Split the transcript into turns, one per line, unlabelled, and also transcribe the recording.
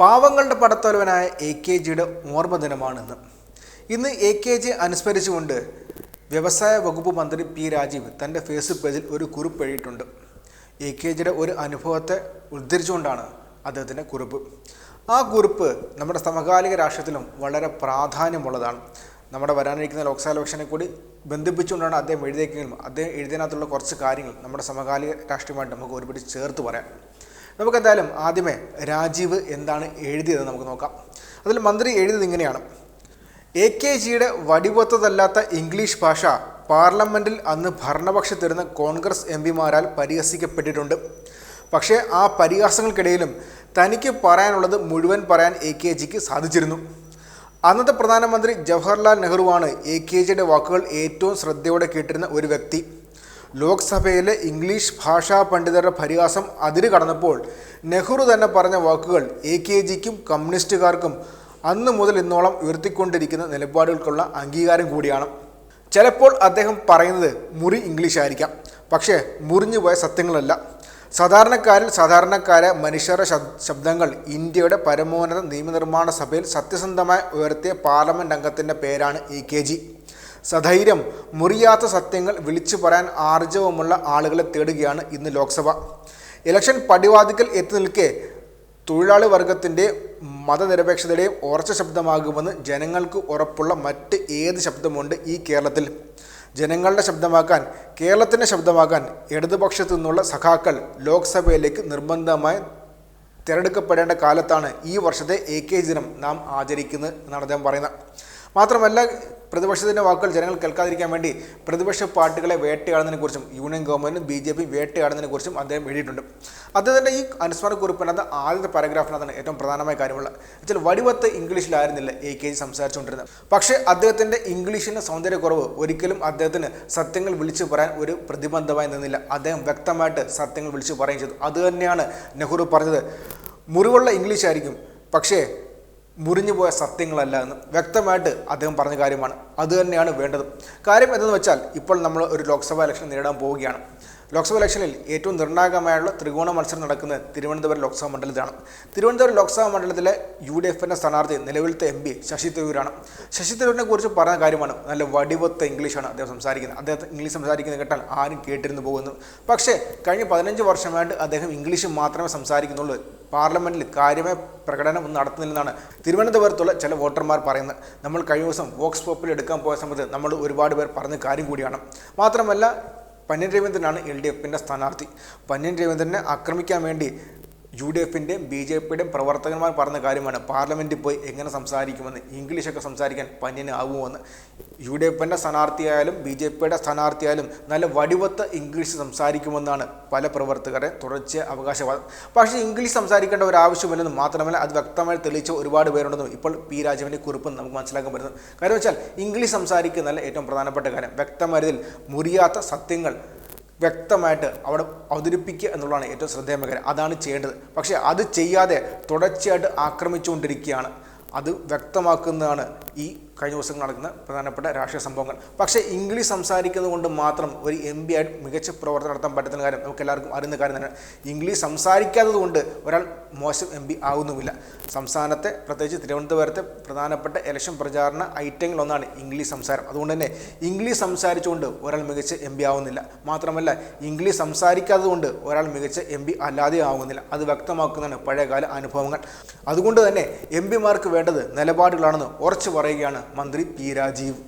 പാവങ്ങളുടെ പടത്തലവനായ A K ജിയുടെ ഓർമ്മ ദിനമാണിന്ന്. ഇന്ന് എ കെ ജി അനുസ്മരിച്ചുകൊണ്ട് വ്യവസായ വകുപ്പ് മന്ത്രി പി രാജീവ് തന്റെ ഫേസ്ബുക്ക് പേജിൽ ഒരു കുറിപ്പ് എഴുതിയിട്ടുണ്ട്. എ കെ ജിയുടെ ഒരു അനുഭവത്തെ ഉദ്ധരിച്ചുകൊണ്ടാണ് അദ്ദേഹത്തിന്റെ കുറിപ്പ്. ആ കുറിപ്പ് നമ്മുടെ സമകാലിക രാഷ്ട്രത്തിലും വളരെ പ്രാധാന്യമുള്ളതാണ്. നമ്മുടെ വരാനിരിക്കുന്ന ലോക്സഭാ ഇലക്ഷനെ കൂടി ബന്ധിപ്പിച്ചുകൊണ്ടാണ് അദ്ദേഹം എഴുതിയെങ്കിലും അദ്ദേഹം എഴുതിയതിനകത്തുള്ള കുറച്ച് കാര്യങ്ങൾ നമ്മുടെ സമകാലിക രാഷ്ട്രീയമായിട്ട് നമുക്ക് ഒരുപടി ചേർത്ത് പറയാം. നമുക്കെന്തായാലും ആദ്യമേ രാജീവ് എന്താണ് എഴുതിയത് നമുക്ക് നോക്കാം. അതിൽ മന്ത്രി എഴുതിയത് ഇങ്ങനെയാണ്. എ കെ ജിയുടെ വടിവൊത്തതല്ലാത്ത ഇംഗ്ലീഷ് ഭാഷ പാർലമെന്റിൽ അന്ന് ഭരണപക്ഷത്തിരുന്ന കോൺഗ്രസ് എം പിമാരാൽ പരിഹസിക്കപ്പെട്ടിട്ടുണ്ട്. പക്ഷേ ആ പരിഹാസങ്ങൾക്കിടയിലും തനിക്ക് പറയാനുള്ളത് മുഴുവൻ പറയാൻ എ കെ ജിക്ക് സാധിച്ചിരുന്നു. അന്നത്തെ പ്രധാനമന്ത്രി ജവഹർലാൽ നെഹ്റുവാണ് എ കെ ജിയുടെ വാക്കുകൾ ഏറ്റവും ശ്രദ്ധയോടെ കേട്ടിരുന്ന ഒരു വ്യക്തി. ലോക്സഭയിലെ ഇംഗ്ലീഷ് ഭാഷാ പണ്ഡിതരുടെ പരിഹാസം അതിര് കടന്നപ്പോൾ നെഹ്റു തന്നെ പറഞ്ഞ വാക്കുകൾ എ കെ ജിക്കും കമ്മ്യൂണിസ്റ്റുകാർക്കും അന്ന് മുതൽ ഇന്നോളം ഉയർത്തിക്കൊണ്ടിരിക്കുന്ന നിലപാടുകൾക്കുള്ള അംഗീകാരം കൂടിയാണ്. ചിലപ്പോൾ അദ്ദേഹം പറയുന്നത് മുറി ഇംഗ്ലീഷ് ആയിരിക്കാം പക്ഷേ മുറിഞ്ഞു പോയ സത്യങ്ങളല്ല. സാധാരണക്കാരിൽ സാധാരണക്കാരെ മനുഷ്യരുടെ ശബ്ദങ്ങൾ ഇന്ത്യയുടെ പരമോന്നത നിയമനിർമ്മാണ സഭയിൽ സത്യസന്ധമായി ഉയർത്തിയ പാർലമെന്റ് അംഗത്തിന്റെ പേരാണ് ഇ കെ ജി. സധൈര്യം മുറിയാത്ത സത്യങ്ങൾ വിളിച്ചു പറയാൻ ആർജവമുള്ള ആളുകളെ തേടുകയാണ് ഇന്ന് ലോക്സഭ. ഇലക്ഷൻ പടിവാതിക്കൽ എത്തി നിൽക്കെ തൊഴിലാളി വർഗത്തിന്റെ മതനിരപേക്ഷതയുടെയും ഉറച്ച ശബ്ദമാകുമെന്ന് ജനങ്ങൾക്ക് ഉറപ്പുള്ള മറ്റ് ഏത് ശബ്ദമുണ്ട് ഈ കേരളത്തിൽ? ജനങ്ങളുടെ ശബ്ദമാക്കാൻ കേരളത്തിന്റെ ശബ്ദമാക്കാൻ ഇടതുപക്ഷത്തു നിന്നുള്ള സഖാക്കൾ ലോക്സഭയിലേക്ക് നിർബന്ധമായി തിരഞ്ഞെടുക്കപ്പെടേണ്ട കാലത്താണ് ഈ വർഷത്തെ എ കെ ദിനം നാം ആചരിക്കുന്നത് എന്നാണ് അദ്ദേഹം പറയുന്നത്. മാത്രമല്ല പ്രതിപക്ഷത്തിന്റെ വാക്കുകൾ ജനങ്ങൾ കേൾക്കാതിരിക്കാൻ വേണ്ടി പ്രതിപക്ഷ പാർട്ടികളെ വേട്ടയാടുന്നതിനെക്കുറിച്ചും യൂണിയൻ ഗവൺമെന്റും ബി ജെ പി വേട്ടയാടുന്നതിനെക്കുറിച്ചും അദ്ദേഹം എഴുതിയിട്ടുണ്ട്. അദ്ദേഹത്തിന്റെ ഈ അനുസ്മരണ കുറിപ്പിനകത്ത് ആദ്യത്തെ പാരഗ്രാഫിനകത്താണ് ഏറ്റവും പ്രധാനമായ കാര്യമുള്ളത്. വെച്ചാൽ വടിവത്ത് ഇംഗ്ലീഷിലായിരുന്നില്ല എ കെ ജി സംസാരിച്ചുകൊണ്ടിരുന്നത്. പക്ഷേ അദ്ദേഹത്തിന്റെ ഇംഗ്ലീഷിന്റെ സൗന്ദര്യക്കുറവ് ഒരിക്കലും അദ്ദേഹത്തിന് സത്യങ്ങൾ വിളിച്ചു പറയാൻ ഒരു പ്രതിബന്ധമായി നിന്നില്ല. അദ്ദേഹം വ്യക്തമായിട്ട് സത്യങ്ങൾ വിളിച്ചു പറയുകയും ചെയ്തു. അതുതന്നെയാണ് നെഹ്റു പറഞ്ഞത്. മുറിവുള്ള ഇംഗ്ലീഷായിരിക്കും പക്ഷേ മുറിഞ്ഞുപോയ സത്യങ്ങളല്ല എന്ന് വ്യക്തമായിട്ട് അദ്ദേഹം പറഞ്ഞ കാര്യമാണ്. അതുതന്നെയാണ് വേണ്ടത്. കാര്യം എന്തെന്ന് വെച്ചാൽ ഇപ്പോൾ നമ്മൾ ഒരു ലോക്സഭാ ഇലക്ഷൻ നേരിടാൻ പോവുകയാണ്. ലോക്സഭാ ഇലക്ഷനിൽ ഏറ്റവും നിർണായകമായുള്ള ത്രികോണ മത്സരം നടക്കുന്നത് തിരുവനന്തപുരം ലോക്സഭാ മണ്ഡലത്തിലാണ്. തിരുവനന്തപുരം ലോക്സഭാ മണ്ഡലത്തിലെ യു ഡി എഫിന്റെ സ്ഥാനാർത്ഥി നിലവിലത്തെ എം പി ശശി തരൂരാണ്. ശശി തരൂരിനെ കുറിച്ച് പറഞ്ഞ കാര്യമാണ് നല്ല വടിവത്ത ഇംഗ്ലീഷാണ് അദ്ദേഹം സംസാരിക്കുന്നത്. അദ്ദേഹം ഇംഗ്ലീഷ് സംസാരിക്കുന്നത് കേട്ടാൽ ആരും കേട്ടിരുന്നു പോകുന്നു. പക്ഷേ കഴിഞ്ഞ പതിനഞ്ച് വർഷമായിട്ട് അദ്ദേഹം ഇംഗ്ലീഷ് മാത്രമേ സംസാരിക്കുന്നുള്ളൂ. പാർലമെന്റിൽ കാര്യമായ പ്രകടനം നടത്തുന്നില്ലെന്നാണ് തിരുവനന്തപുരത്തുള്ള ചില വോട്ടർമാർ പറയുന്നത്. നമ്മൾ കഴിഞ്ഞ ദിവസം വോക്സ് പോപ്പിൽ എടുക്കാൻ പോയ സമയത്ത് നമ്മൾ ഒരുപാട് പേർ പറഞ്ഞ കാര്യം കൂടിയാണ്. മാത്രമല്ല പന്യൻ രവീന്ദ്രനാണ് എൽ ഡി എഫിന്റെ സ്ഥാനാർത്ഥി. പന്യൻ രവീന്ദ്രനെ ആക്രമിക്കാൻ വേണ്ടി യു ഡി എഫിന്റെയും ബി ജെ പിയുടെയും പ്രവർത്തകന്മാർ പറഞ്ഞ കാര്യമാണ് പാർലമെന്റിൽ പോയി എങ്ങനെ സംസാരിക്കുമെന്ന് ഇംഗ്ലീഷൊക്കെ സംസാരിക്കാൻ പന്യന് ആകുമെന്ന് യു ഡി എഫിന്റെ സ്ഥാനാർത്ഥിയായാലും ബി ജെ പിയുടെ സ്ഥാനാർത്ഥിയായാലും നല്ല വടിവത്ത് ഇംഗ്ലീഷ് സംസാരിക്കുമെന്നാണ് പല പ്രവർത്തകരെ തുടർച്ച അവകാശവാദം. പക്ഷേ ഇംഗ്ലീഷ് സംസാരിക്കേണ്ട ഒരു ആവശ്യമില്ലെന്നും മാത്രമല്ല അത് വ്യക്തമായി തെളിയിച്ച ഒരുപാട് പേരുണ്ടെന്നും ഇപ്പോൾ പി രാജീവിന്റെ കുറിപ്പ് നമുക്ക് മനസ്സിലാക്കാൻ പറ്റുന്നു കാര്യം വെച്ചാൽ ഇംഗ്ലീഷ് സംസാരിക്കുന്നതല്ല ഏറ്റവും പ്രധാനപ്പെട്ട കാര്യം. വ്യക്തമായതിൽ മുറിയാത്ത സത്യങ്ങൾ വ്യക്തമായിട്ട് അവിടെ അവതരിപ്പിക്കുക എന്നുള്ളതാണ് ഏറ്റവും ശ്രദ്ധേയമായ കാര്യം അതാണ് ചെയ്യേണ്ടത്. പക്ഷേ അത് ചെയ്യാതെ തുടർച്ചയായിട്ട് ആക്രമിച്ചുകൊണ്ടിരിക്കുകയാണ്. അത് വ്യക്തമാക്കുന്നതാണ് ഈ കഴിഞ്ഞ ദിവസം നടക്കുന്ന പ്രധാനപ്പെട്ട രാഷ്ട്രീയ സംഭവങ്ങൾ. പക്ഷേ ഇംഗ്ലീഷ് സംസാരിക്കുന്നത് കൊണ്ട് മാത്രം ഒരു എം പി ആയിട്ട് മികച്ച പ്രവർത്തനം നടത്താൻ പറ്റുന്ന കാര്യം നമുക്ക് എല്ലാവർക്കും അറിയുന്ന കാര്യം തന്നെ ഇംഗ്ലീഷ് സംസാരിക്കാത്തത് കൊണ്ട് ഒരാൾ മോശം എം പി ആവുന്നുമില്ല. സംസ്ഥാനത്തെ പ്രത്യേകിച്ച് തിരുവനന്തപുരത്തെ പ്രധാനപ്പെട്ട ഇലക്ഷൻ പ്രചാരണ ഐറ്റങ്ങളൊന്നാണ് ഇംഗ്ലീഷ് സംസാരം. അതുകൊണ്ട് തന്നെ ഇംഗ്ലീഷ് സംസാരിച്ചുകൊണ്ട് ഒരാൾ മികച്ച എം പി ആവുന്നില്ല. മാത്രമല്ല ഇംഗ്ലീഷ് സംസാരിക്കാത്തത് കൊണ്ട് ഒരാൾ മികച്ച എം പി അല്ലാതെ ആവുന്നില്ല. അത് വ്യക്തമാക്കുന്നതാണ് പഴയകാല അനുഭവങ്ങൾ. അതുകൊണ്ട് തന്നെ എം പിമാർക്ക് വേണ്ടത് നിലപാടുകളാണെന്ന് ഉറച്ചു പറയുകയാണ് മന്ത്രി പി രാജീവ്